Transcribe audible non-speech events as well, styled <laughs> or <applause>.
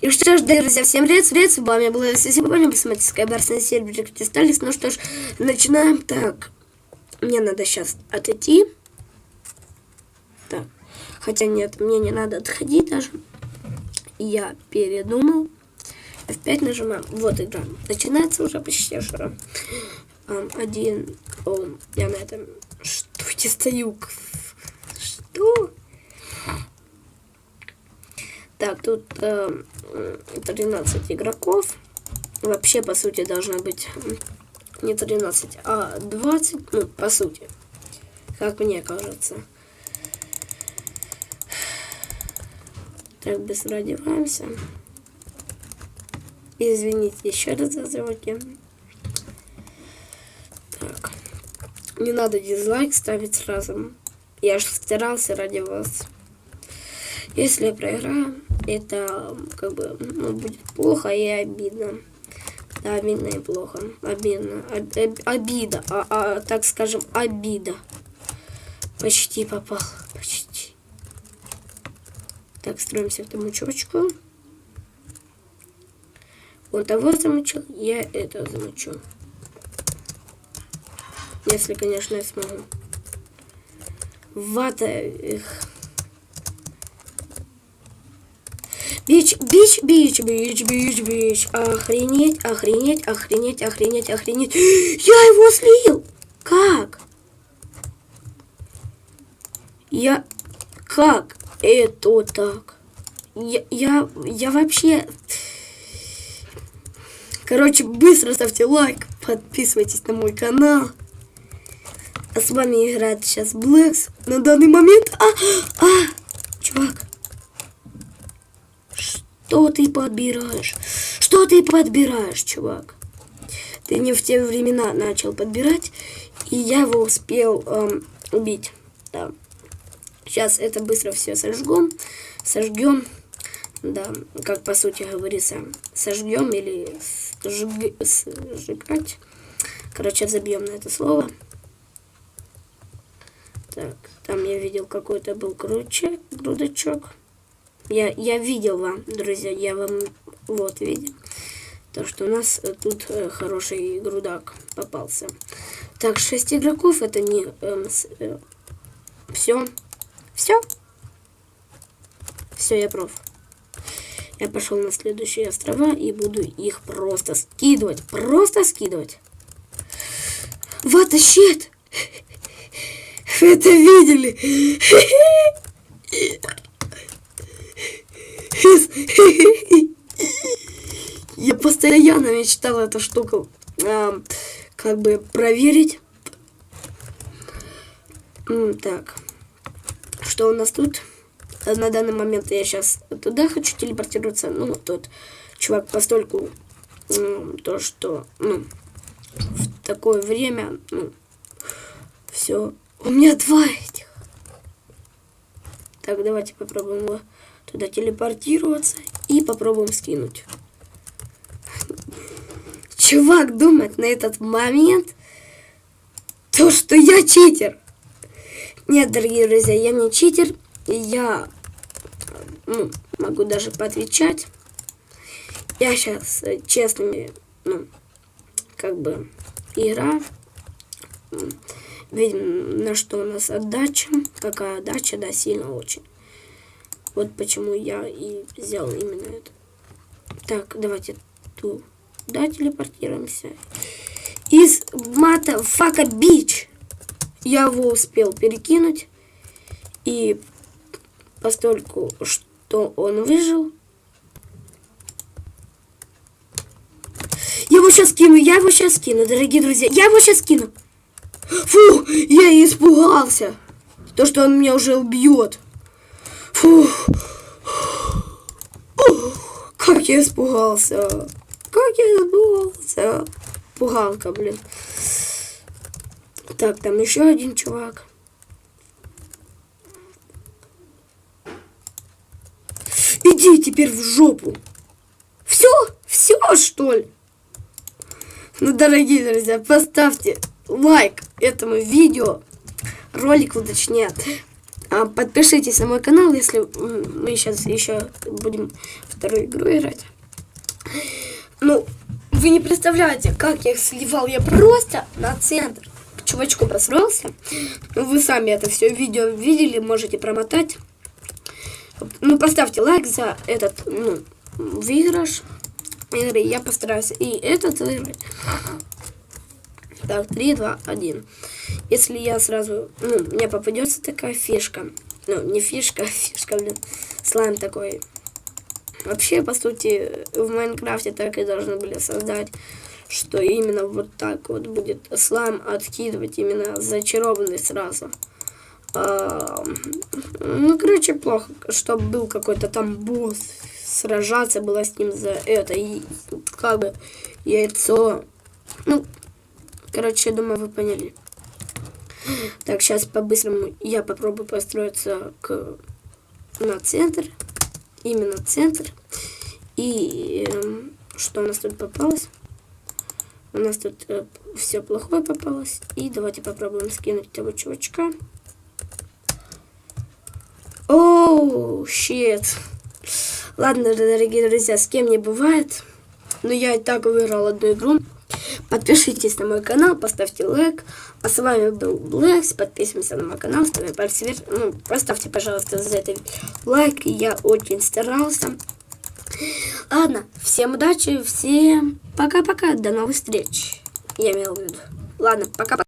И что ж, друзья, всем привет, привет, с вами была сегодня басматическая барсная сервер Кристаллис. Ну что ж, начинаем. Так, мне надо сейчас отойти. Так, хотя нет, мне не надо отходить даже. Я передумал. F5 нажимаем. Вот игра. Начинается уже почти. Um, один. О, я на этом. Я стою? Что? Так, тут э, 13 игроков. Вообще, по сути, должно быть не 13, а 20. Ну, по сути. Как мне кажется. Так, быстро одеваемся. Извините еще раз за звуки. Так. Не надо дизлайк ставить сразу. Я же старался ради вас. Если я проиграю, это как бы ну, будет плохо и обидно. Да, обидно и плохо. Обидно. Об, об, обида. А, а, так скажем, обида. Почти попал. Почти. Так, строимся в тамучочку. Он того замучил, я это замучу. Если, конечно, я смогу. Вата их. Бич, бич, бич, бич, бич, бич. Охренеть, охренеть, охренеть, охренеть, охренеть. <gasps> Я его слил. Как? Я... Как это так? Я, я, я вообще... Короче, быстро ставьте лайк, подписывайтесь на мой канал. А с вами играет сейчас Блэкс. На данный момент... А, а, чувак. Что ты подбираешь? Что ты подбираешь, чувак? Ты не в те времена начал подбирать, и я его успел эм, убить. Да. Сейчас это быстро все сожгем. Сожгем. Да, как по сути говорится, сожгем или сжиг, сжигать. Короче, забьем на это слово. Так, там я видел какой-то был крючок, грудочок. Я, я видел вам, друзья, я вам вот видел. То, что у нас э, тут э, хороший грудак попался. Так, 6 игроков, это не... Все. Все. Все, я проф. Я пошел на следующие острова и буду их просто скидывать. Просто скидывать. Вот щит! <laughs> Вы это видели? <laughs> <laughs> Я постоянно мечтал эту штуку а, как бы проверить. Так, что у нас тут? На данный момент я сейчас туда хочу телепортироваться. Ну, тот чувак постольку то, что ну, в такое время, ну, все. У меня два этих. Так, давайте попробуем его туда телепортироваться и попробуем скинуть. Чувак думает на этот момент то, что я читер. Нет, дорогие друзья, я не читер. Я ну, могу даже поотвечать. Я сейчас э, честными, ну, как бы, игра. Видим, на что у нас отдача. Какая отдача, да, сильно очень. Вот почему я и взял именно это. Так, давайте туда телепортируемся. Из мата Фака Бич я его успел перекинуть. И постольку, что он выжил, Я его сейчас кину, я его сейчас кину, дорогие друзья. Я его сейчас кину. Фу, я испугался. То, что он меня уже убьет. Фух. Как я испугался. Как я испугался. Пугалка, блин. Так, там еще один чувак. Иди теперь в жопу. Все? Все, что ли? Ну, дорогие друзья, поставьте лайк этому видео, ролику точнее, Подпишитесь на мой канал, если мы сейчас еще будем вторую игру играть. Ну, вы не представляете, как я их сливал. Я просто на центр к чувачку просрался. Ну, вы сами это все видео видели, можете промотать. Ну, поставьте лайк за этот, ну, выигрыш игры. Я постараюсь и этот выиграть. Так, 3, 2, 1. Если я сразу... Ну, мне попадется такая фишка. Ну, не фишка, а <laughs> фишка, блин. Слайм такой. Вообще, по сути, в Майнкрафте так и должны были создать, что именно вот так вот будет слайм откидывать именно зачарованный сразу. А, ну, короче, плохо, чтобы был какой-то там босс, сражаться было с ним за это, и как бы яйцо. Ну, короче, я думаю, вы поняли. Так, сейчас по-быстрому я попробую построиться к на центр. Именно центр. И эм, что у нас тут попалось? У нас тут все плохое попалось. И давайте попробуем скинуть того чувачка. Оу, щит. Ладно, дорогие друзья, с кем не бывает. Но я и так выиграл одну игру. Подпишитесь на мой канал, поставьте лайк. А с вами был Блэкс. Подписываемся на мой канал, ставим пальцы вверх. Ну, поставьте, пожалуйста, за это лайк. Я очень старался. Ладно, всем удачи, всем пока-пока. До новых встреч. Я имел в виду. Ладно, пока-пока.